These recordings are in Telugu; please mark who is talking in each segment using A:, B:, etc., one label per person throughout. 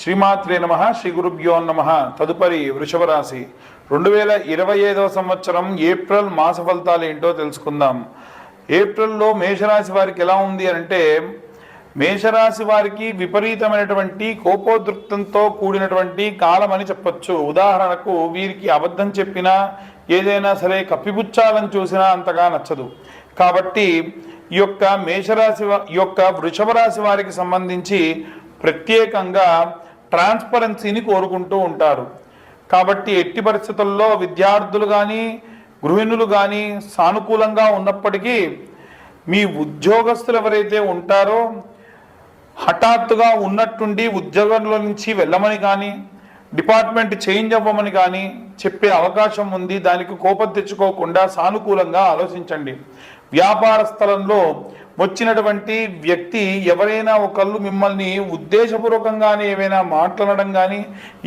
A: శ్రీమాత్రే నమ శ్రీ గురుభ్యో నమ. తదుపరి వృషభ రాశి రెండు వేల ఇరవై ఐదవ సంవత్సరం ఏప్రిల్ మాస ఫలితాలు ఏంటో తెలుసుకుందాం. ఏప్రిల్లో మేషరాశి వారికి ఎలా ఉంది అని అంటే మేషరాశి వారికి విపరీతమైనటువంటి కోపోద్రిక్తంతో కూడినటువంటి కాలం అని చెప్పొచ్చు. ఉదాహరణకు వీరికి అబద్ధం చెప్పినా ఏదైనా సరే కప్పిపుచ్చాలని చూసినా అంతగా నచ్చదు. కాబట్టి ఈ యొక్క మేషరాశి ఈ యొక్క వృషభ రాశి వారికి సంబంధించి ప్రత్యేకంగా ట్రాన్స్పరెన్సీని కోరుకుంటూ ఉంటారు. కాబట్టి ఎట్టి పరిస్థితుల్లో విద్యార్థులు కానీ గృహిణులు కానీ సానుకూలంగా ఉన్నప్పటికీ మీ ఉద్యోగస్తులు ఎవరైతే ఉంటారో హఠాత్తుగా ఉన్నట్టుండి ఉద్యోగంలో నుంచి వెళ్ళమని కానీ డిపార్ట్మెంట్ చేంజ్ అవ్వమని కానీ చెప్పే అవకాశం ఉంది. దానికి కోపం తెచ్చుకోకుండా సానుకూలంగా ఆలోచించండి. వ్యాపార స్థలంలో వచ్చినటువంటి వ్యక్తి ఎవరైనా ఒకళ్ళు మిమ్మల్ని ఉద్దేశపూర్వకంగానే ఏవైనా మాట్లాడడం కానీ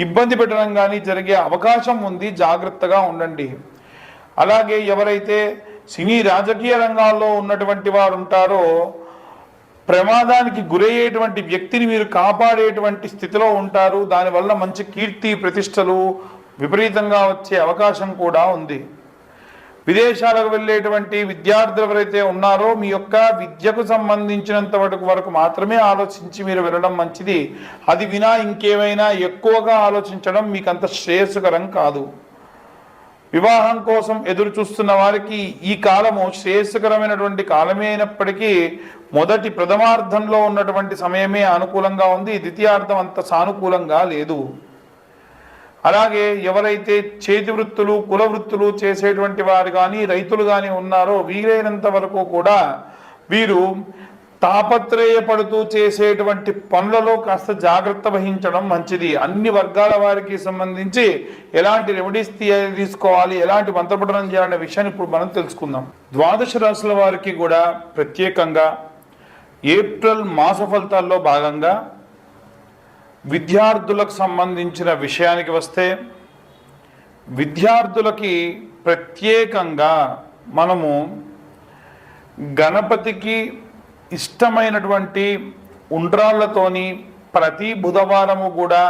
A: ఇబ్బంది పెట్టడం కానీ జరిగే అవకాశం ఉంది జాగ్రత్తగా ఉండండి. అలాగే ఎవరైతే సినీ రాజకీయ రంగాల్లో ఉన్నటువంటి వారు ఉంటారో ప్రమాదానికి గురయ్యేటువంటి వ్యక్తిని మీరు కాపాడేటువంటి స్థితిలో ఉంటారు. దానివల్ల మంచి కీర్తి ప్రతిష్టలు విపరీతంగా వచ్చే అవకాశం కూడా ఉంది. విదేశాలకు వెళ్ళేటువంటి విద్యార్థులు ఎవరైతే ఉన్నారో మీ యొక్క విద్యకు సంబంధించినంత వరకు వరకు మాత్రమే ఆలోచించి మీరు వెళ్ళడం మంచిది. అది వినా ఇంకేమైనా ఎక్కువగా ఆలోచించడం మీకు అంత శ్రేయస్కరం కాదు. వివాహం కోసం ఎదురు చూస్తున్న వారికి ఈ కాలము శ్రేయస్కరమైనటువంటి కాలమే అయినప్పటికీ మొదటి ప్రథమార్థంలో ఉన్నటువంటి సమయమే అనుకూలంగా ఉంది. ద్వితీయార్థం అంత సానుకూలంగా లేదు. అలాగే ఎవరైతే చేతి వృత్తులు కుల వృత్తులు చేసేటువంటి వారు కానీ రైతులు కానీ ఉన్నారో వీలైనంత వరకు కూడా వీరు తాపత్రయపడుతూ చేసేటువంటి పనులలో కాస్త జాగ్రత్త వహించడం మంచిది. అన్ని వర్గాల వారికి సంబంధించి ఎలాంటి రెమెడీస్ తీసుకోవాలి ఎలాంటి మంత్రపఠనం చేయాలనే విషయాన్ని ఇప్పుడు మనం తెలుసుకుందాం. ద్వాదశ రాశుల వారికి కూడా ప్రత్యేకంగా ఏప్రిల్ మాస ఫలితాల్లో భాగంగా విద్యార్థులకు సంబంధించిన విషయానికి వస్తే విద్యార్థులకి ప్రత్యేకంగా మనము గణపతికి ఇష్టమైనటువంటి ఉండ్రాళ్ళతోని ప్రతి బుధవారము కూడా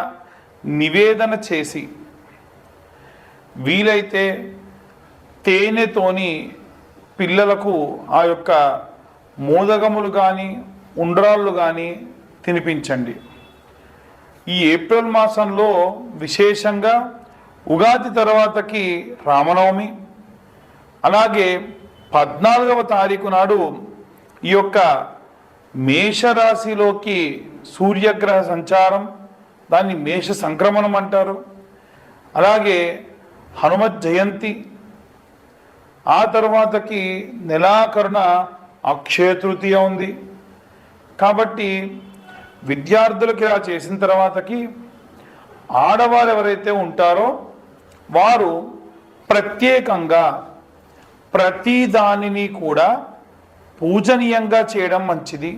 A: నివేదన చేసి వీలైతే తేనెతోని పిల్లలకు ఆ యొక్క మోదగములు కానీ ఉండ్రాళ్ళు కానీ తినిపించండి. ఈ ఏప్రిల్ మాసంలో విశేషంగా ఉగాది తర్వాతకి రామనవమి అలాగే పద్నాలుగవ తారీఖు నాడు ఈ యొక్క మేషరాశిలోకి సూర్యగ్రహ సంచారం దాన్ని మేష సంక్రమణం అంటారు. అలాగే హనుమత్ జయంతి ఆ తర్వాతకి నెలాకరుణ అక్షయ తృతీయ ఉంది. కాబట్టి విద్యార్థులకి ఇలా చేసిన తర్వాతకి ఆడవారు ఎవరైతే ఉంటారో వారు ప్రత్యేకంగా ప్రతి దానిని కూడా పూజనీయంగా చేయడం మంచిది.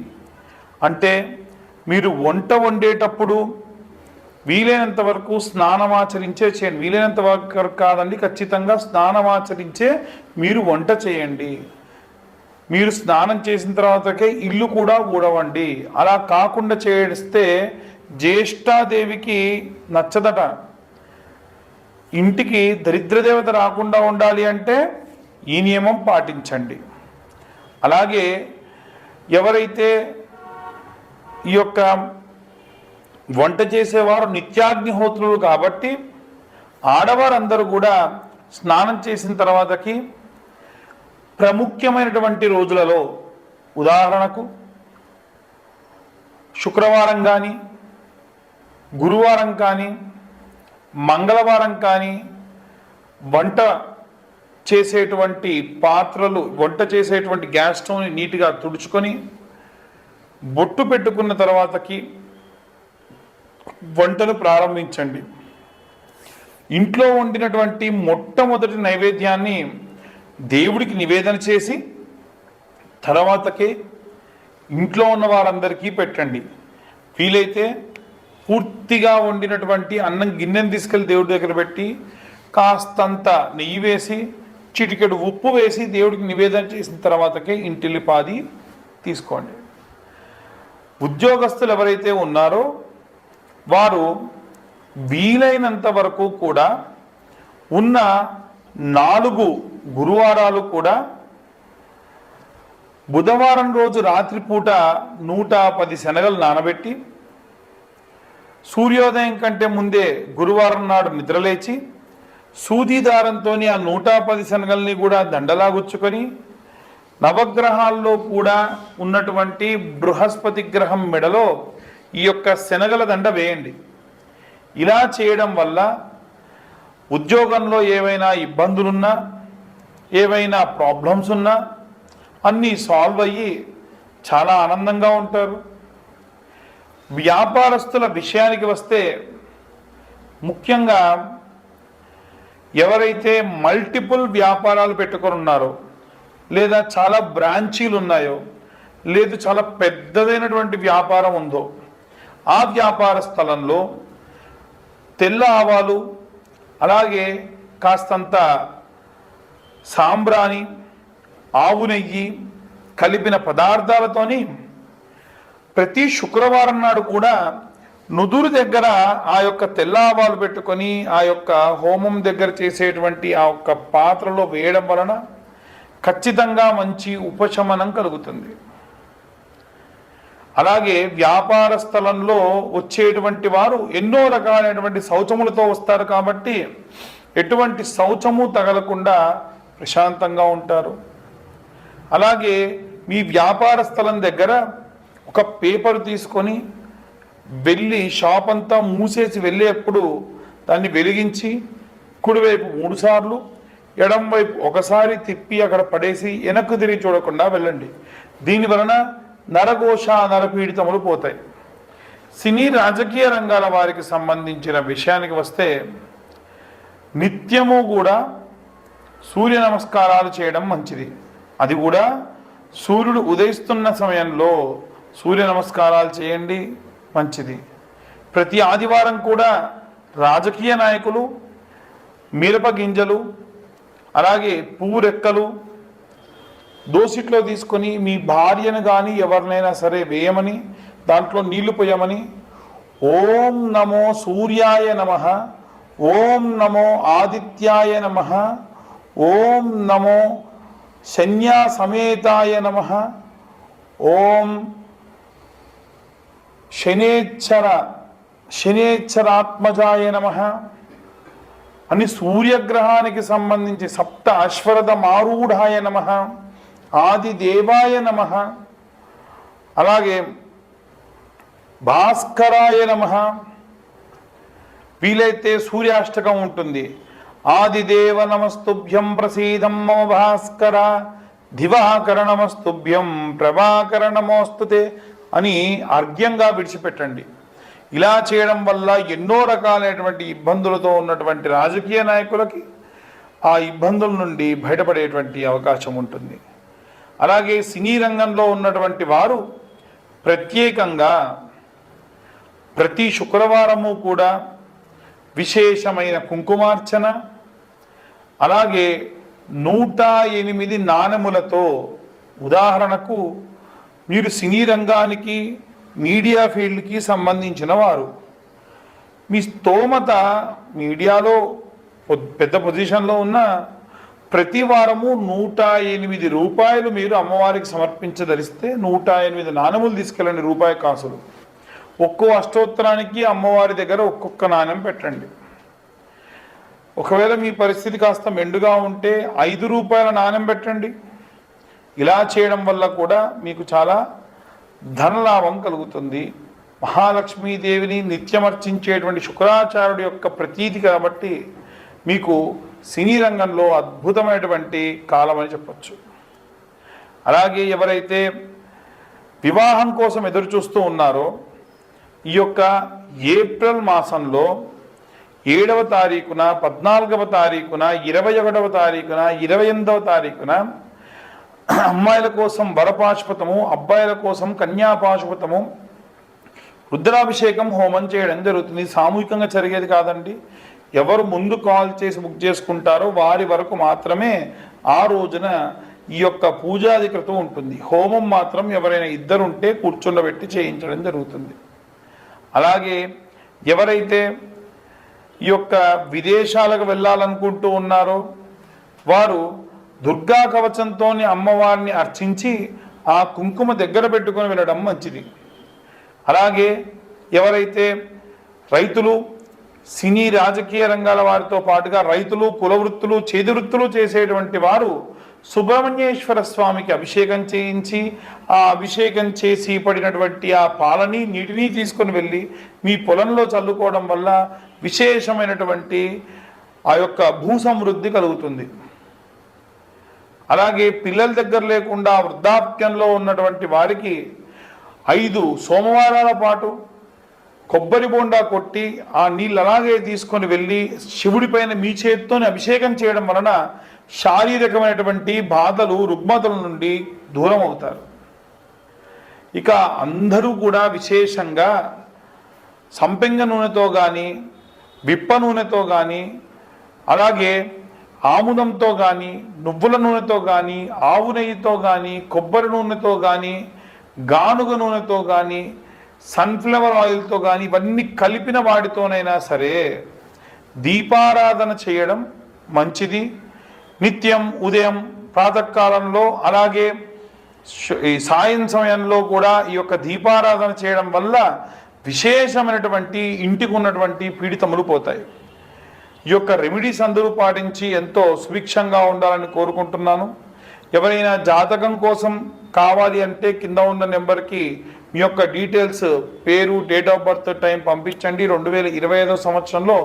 A: అంటే మీరు వంట వండేటప్పుడు వీలైనంత వరకు స్నానమాచరించే చేయండి. వీలైనంత వరకు కాదండి ఖచ్చితంగా స్నానమాచరించే మీరు వంట చేయండి. మీరు స్నానం చేసిన తర్వాతకే ఇల్లు కూడా ఊడవండి. అలా కాకుండా చేస్తే జ్యేష్ఠాదేవికి నచ్చదట. ఇంటికి దరిద్రదేవత రాకుండా ఉండాలి అంటే ఈ నియమం పాటించండి. అలాగే ఎవరైతే ఈ యొక్క వంట చేసేవారు నిత్యాగ్నిహోత్రులు కాబట్టి ఆడవారందరూ కూడా స్నానం చేసిన తర్వాతకి ప్రముఖ్యమైనటువంటి రోజులలో ఉదాహరణకు శుక్రవారం కానీ గురువారం కానీ మంగళవారం కానీ వంట చేసేటువంటి పాత్రలు వంట చేసేటువంటి గ్యాస్ స్టవ్ని నీట్గా తుడుచుకొని బొట్టు పెట్టుకున్న తర్వాతకి వంటను ప్రారంభించండి. ఇంట్లో వండినటువంటి మొట్టమొదటి నైవేద్యాన్ని దేవుడికి నివేదన చేసి తర్వాతకే ఇంట్లో ఉన్న వారందరికీ పెట్టండి. వీలైతే పూర్తిగా వండినటువంటి అన్నం గిన్నెను తీసుకెళ్ళి దేవుడి దగ్గర పెట్టి కాస్తంత నెయ్యి వేసి చిటికెడు ఉప్పు వేసి దేవుడికి నివేదన చేసిన తర్వాతకే ఇంటిల్లిపాది తీసుకోండి. ఉద్యోగస్తులు ఎవరైతే ఉన్నారో వారు వీలైనంత వరకు కూడా ఉన్న నాలుగు గురువారాలు కూడా బుధవారం రోజు రాత్రిపూట నూట పది శనగలు నానబెట్టి సూర్యోదయం కంటే ముందే గురువారం నాడు నిద్రలేచి సూదిదారంతో ఆ నూట పది శనగల్ని కూడా దండలాగుచ్చుకొని నవగ్రహాల్లో కూడా ఉన్నటువంటి బృహస్పతి గ్రహం మెడలో ఈ యొక్క శనగల దండ వేయండి. ఇలా చేయడం వల్ల ఉద్యోగంలో ఏవైనా ఇబ్బందులున్నా ఏవైనా ప్రాబ్లమ్స్ ఉన్నా అన్నీ సాల్వ్ అయ్యి చాలా ఆనందంగా ఉంటారు. వ్యాపారస్తుల విషయానికి వస్తే ముఖ్యంగా ఎవరైతే మల్టిపుల్ వ్యాపారాలు పెట్టుకొని ఉన్నారో లేదా చాలా బ్రాంచీలు ఉన్నాయో లేదు చాలా పెద్దదైనటువంటి వ్యాపారం ఉందో ఆ వ్యాపార స్థలంలో తెల్ల ఆవాలు అలాగే కాస్తంత సాంబ్రాణి ఆవు నెయ్యి కలిపిన పదార్థాలతోని ప్రతి శుక్రవారం నాడు కూడా నుదురు దగ్గర ఆ యొక్క తెల్ల ఆవాలు పెట్టుకొని ఆ యొక్క హోమం దగ్గర చేసేటువంటి ఆ యొక్క పాత్రలో వేయడం వలన ఖచ్చితంగా మంచి ఉపశమనం కలుగుతుంది. అలాగే వ్యాపార స్థలంలో వచ్చేటువంటి వారు ఎన్నో రకాలైనటువంటి శౌచములతో వస్తారు కాబట్టి ఎటువంటి శౌచము తగలకుండా ప్రశాంతంగా ఉంటారు. అలాగే మీ వ్యాపార స్థలం దగ్గర ఒక పేపర్ తీసుకొని వెళ్ళి షాప్ అంతా మూసేసి వెళ్ళేప్పుడు దాన్ని వెలిగించి కుడివైపు మూడుసార్లు ఎడంవైపు ఎడం వైపు ఒకసారి తిప్పి అక్కడ పడేసి వెనక్కు తిరిగి చూడకుండా వెళ్ళండి. దీని వలన నరఘోష నరపీడితములు పోతాయి. సినీ రాజకీయ రంగాల వారికి సంబంధించిన విషయానికి వస్తే నిత్యము కూడా సూర్య నమస్కారాలు చేయడం మంచిది. అది కూడా సూర్యుడు ఉదయిస్తున్న సమయంలో సూర్య నమస్కారాలు చేయండి మంచిది. ప్రతి ఆదివారం కూడా రాజకీయ నాయకులు మిరప గింజలు అలాగే పువ్వు రెక్కలు దోసిట్లో తీసుకొని మీ భార్యను కానీ ఎవరినైనా సరే వేయమని దాంట్లో నీళ్ళు పోయమని ఓం నమో సూర్యాయ నమ ఓం నమో ఆదిత్యాయ నమ ఓం నమో శన్యాసమేతాయ నమ. ఓం శనేచ్చర శనేచ్చరాత్మజాయ నమ. అని సూర్యగ్రహానికి సంబంధించి సప్త అశ్వరథ మారూఢాయ నమ ఆది దేవాయ నమ. అలాగే భాస్కరాయ నమ. వీలైతే సూర్యాష్టకం ఉంటుంది. ఆదిదేవ నమస్తుభ్యం ప్రసీదం మమ భాస్కర దివాకర నమస్తుభ్యం ప్రభాకర నమోస్తుతే అని అర్ఘ్యంగా విడిచిపెట్టండి. ఇలా చేయడం వల్ల ఎన్నో రకాలైనటువంటి ఇబ్బందులతో ఉన్నటువంటి రాజకీయ నాయకులకి ఆ ఇబ్బందుల నుండి బయటపడేటువంటి అవకాశం ఉంటుంది. అలాగే సినీ రంగంలో ఉన్నటువంటి వారు ప్రత్యేకంగా ప్రతి శుక్రవారము కూడా విశేషమైన కుంకుమార్చన అలాగే నూట ఎనిమిది నాణెములతో ఉదాహరణకు మీరు సినీ రంగానికి మీడియా ఫీల్డ్కి సంబంధించిన వారు. మీ స్తోమత మీడియాలో పెద్ద పొజిషన్లో ఉన్న ప్రతి వారము నూట ఎనిమిది రూపాయలు మీరు అమ్మవారికి సమర్పించదలిస్తే నూట ఎనిమిది నాణెములు తీసుకెళ్ళండి రూపాయి కాసులు. ఒక్కో అష్టోత్తరానికి అమ్మవారి దగ్గర ఒక్కొక్క నాణ్యం పెట్టండి. ఒకవేళ మీ పరిస్థితి కాస్త మెండుగా ఉంటే ఐదు రూపాయల నాణ్యం పెట్టండి. ఇలా చేయడం వల్ల కూడా మీకు చాలా ధనలాభం కలుగుతుంది. మహాలక్ష్మీదేవిని నిత్యమర్చించేటువంటి శుక్రాచార్యుడి యొక్క ప్రతీతి కాబట్టి మీకు సినీ రంగంలో అద్భుతమైనటువంటి కాలం అని చెప్పచ్చు. అలాగే ఎవరైతే వివాహం కోసం ఎదురు చూస్తూ ఉన్నారో ఈ యొక్క ఏప్రిల్ మాసంలో ఏడవ తారీఖున పద్నాలుగవ తారీఖున ఇరవై ఒకటవ తారీఖున ఇరవై ఎనిమిదవ తారీఖున అమ్మాయిల కోసం వరపాశుపతము అబ్బాయిల కోసం కన్యాపాశుపతము రుద్రాభిషేకం హోమం చేయడం జరుగుతుంది. సామూహికంగా జరిగేది కాదండి. ఎవరు ముందు కాల్ చేసి బుక్ చేసుకుంటారో వారి వరకు మాత్రమే ఆ రోజున ఈ యొక్క పూజాధికృతం ఉంటుంది. హోమం మాత్రం ఎవరైనా ఇద్దరుంటే కూర్చుండబెట్టి చేయించడం జరుగుతుంది. అలాగే ఎవరైతే యొక్క విదేశాలకు వెళ్ళాలనుకుంటూ ఉన్నారో వారు దుర్గా కవచంతో అమ్మవారిని అర్చించి ఆ కుంకుమ దగ్గర పెట్టుకొని వెళ్ళడం మంచిది. అలాగే ఎవరైతే రైతులు సినీ రాజకీయ రంగాల వారితో పాటుగా రైతులు కుల వృత్తులు చేతి వృత్తులు చేసేటువంటి వారు సుబ్రహ్మణ్యేశ్వర స్వామికి అభిషేకం చేయించి ఆ అభిషేకం చేసి పడినటువంటి ఆ పాలని నీటిని తీసుకొని వెళ్ళి మీ పొలంలో చల్లుకోవడం వల్ల విశేషమైనటువంటి ఆ యొక్క భూ సమృద్ధి కలుగుతుంది. అలాగే పిల్లల దగ్గర లేకుండా వృద్ధాప్యంలో ఉన్నటువంటి వారికి ఐదు సోమవారాల పాటు కొబ్బరి బోండా కొట్టి ఆ నీళ్ళు అలాగే తీసుకొని వెళ్ళి శివుడి పైన మీ చేతితోని అభిషేకం చేయడం వలన శారీరకమైనటువంటి బాధలు రుగ్మతల నుండి దూరం అవుతారు ఇక అందరూ కూడా విశేషంగా సంపెంగ నూనెతో కానీ విప్ప నూనెతో కానీ అలాగే ఆముదంతో కానీ నువ్వుల నూనెతో కానీ ఆవు నెయ్యితో కానీ కొబ్బరి నూనెతో కానీ గానుగ నూనెతో కానీ సన్ఫ్లవర్ ఆయిల్తో కానీ ఇవన్నీ కలిపిన వాటితోనైనా సరే దీపారాధన చేయడం మంచిది. నిత్యం ఉదయం ప్రాతకాలంలో అలాగే ఈ సాయం సమయంలో కూడా ఈ యొక్క దీపారాధన చేయడం వల్ల విశేషమైనటువంటి ఇంటికి ఉన్నటువంటి పీడితములు పోతాయి. ఈ యొక్క రెమెడీస్ అందరూ పాటించి ఎంతో సుభిక్షంగా ఉండాలని కోరుకుంటున్నాను. ఎవరైనా జాతకం కోసం కావాలి అంటే కింద ఉన్న నెంబర్కి మీ యొక్క డీటెయిల్స్ పేరు డేట్ ఆఫ్ బర్త్ టైం పంపించండి. రెండు వేల ఇరవై ఐదో సంవత్సరంలో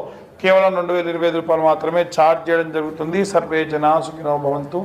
A: కేవలం రెండు వేల ఇరవై ఐదు రూపాయలు మాత్రమే ఛార్జ్ చేయడం జరుగుతుంది. సర్వే జనా సుఖినో భవంతు.